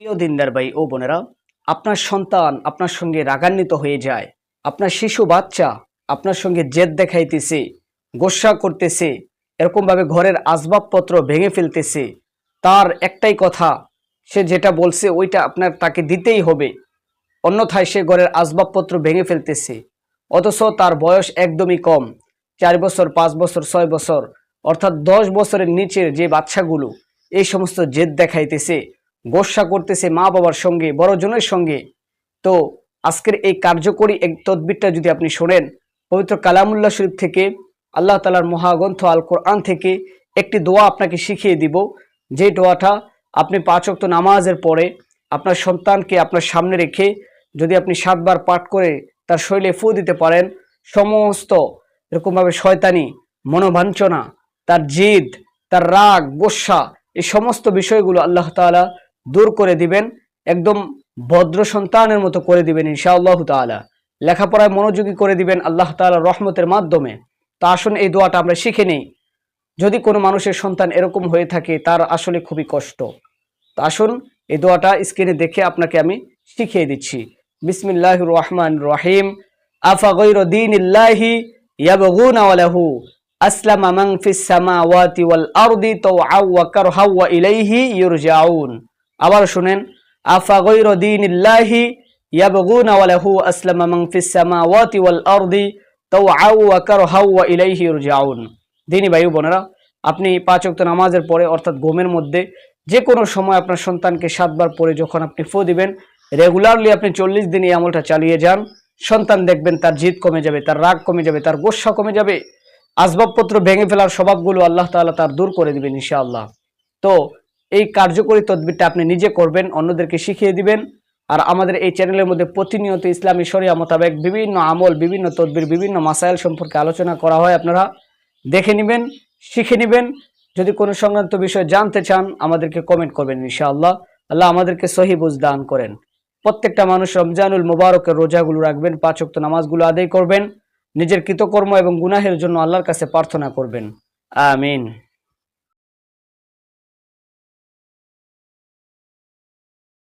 প্রিয় দিনদার ভাই ও বোনেরা, আপনার সন্তান আপনার সঙ্গে রাগান্বিত হয়ে যায়, আপনার শিশু বাচ্চা আপনার সঙ্গে জেদ দেখাইতেছে, গোসা করতেছে, এরকমভাবে ঘরের আসবাবপত্র ভেঙে ফেলতেছে, তার একটাই কথা, সে যেটা বলছে ওইটা আপনার তাকে দিতেই হবে, অন্যথায় সে ঘরের আসবাবপত্র ভেঙে ফেলতেছে, অথচ তার বয়স একদমই কম, চার বছর, পাঁচ বছর, ছয় বছর, অর্থাৎ দশ বছরের নিচের যে বাচ্চাগুলো, এই সমস্ত জেদ দেখাইতেছে গোসা করতেছে মা বাবার সঙ্গে বড়জনের সঙ্গে। তো আজকের এই কার্যকরী এক তদবিরটা যদি আপনি শোনেন, পবিত্র কালামুল্লাহ শরীফ থেকে, আল্লাহ তালার মহাগ্রন্থ আল কোরআন থেকে একটি দোয়া আপনাকে শিখিয়ে দিব। যে দোয়াটা আপনি পাঁচক্ত নামাজের পরে আপনার সন্তানকে আপনার সামনে রেখে যদি আপনি সাতবার পাঠ করে তার শরীরে ফু দিতে পারেন, সমস্ত এরকমভাবে শয়তানি, মনোবাঞ্ছনা, তার জিদ, তার রাগ, গোসা, এই সমস্ত বিষয়গুলো আল্লাহ তাআলা দূর করে দিবেন, একদম ভদ্র সন্তানের মতো করে দিবেন ইনশাআল্লাহ তাআলা। লেখাপড়ায় মনোযোগী করে দিবেন আল্লাহ তাআলা রহমতের মাধ্যমে। তা আসুন এই দোয়াটা আমরা শিখে নেই। যদি কোনো মানুষের সন্তান এরকম হয়ে থাকে, তার আসলে খুবই কষ্ট। তো আসুন এই দোয়াটা স্ক্রিনে দেখে আপনাকে আমি শিখিয়ে দিচ্ছি। বিসমিল্লাহ রহমান রহিম। আফা গৈর দিন ইল্লাহি আসলামা মান ফিস ওয়াল আরদি তাওআও ওয়া কারহাও ওয়া ইলাইহি ইউরজাউন। আবার শুনেন, আফা গৈর দিন ইল্লাহি ইয়াবগুনা ওয়ালাহু আসলামা মান ফিস সামাওয়াতি ওয়াল আরদি তাওআও ওয়া কারহাও ওয়া ইলাইহি ইউরজাউন দিনী ভাই বোনেরা, আপনি পাঁচ ওয়াক্ত নামাজের পরে, অর্থাৎ ঘুমের মধ্যে যে কোনো সময় আপনার সন্তানকে সাতবার পরে যখন আপনি ফু দিবেন, রেগুলারলি আপনি চল্লিশ দিন এই আমলটা চালিয়ে যান। সন্তান দেখবেন তার জিদ কমে যাবে, তার রাগ কমে যাবে, তার গোসা কমে যাবে। আসবাবপত্র ভেঙে ফেলার স্বভাবগুলো আল্লাহ তাআলা তার দূর করে দিবেন ইনশাআল্লাহ। তো এই কার্যকরী তদবিরটা আপনি নিজে করবেন, অন্যদেরকে শিখিয়ে দিবেন। আর আমাদের এই চ্যানেলের মধ্যে প্রতিনিয়ত ইসলামী শরিয়া মোতাবেক বিভিন্ন আমল, বিভিন্ন তদবির, বিভিন্ন মাসাইল সম্পর্কে আলোচনা করা হয় আপনারা। দেখে নেবেন, শিখে নেবেন। যদি কোনো সংক্রান্ত বিষয় জানতে চান, আমাদেরকে কমেন্ট করবেন ইনশাআল্লাহ। আল্লাহ আমাদেরকে সহি বুঝ দান করেন। প্রত্যেকটা মানুষ রমজানুল মুবারকের রোজাগুলো রাখবেন, পাঁচ ওয়াক্ত নামাজগুলো আদায় করবেন। নিজের কৃতকর্ম এবং গুনাহের জন্য আল্লাহর কাছে প্রার্থনা করবেন। আমিন।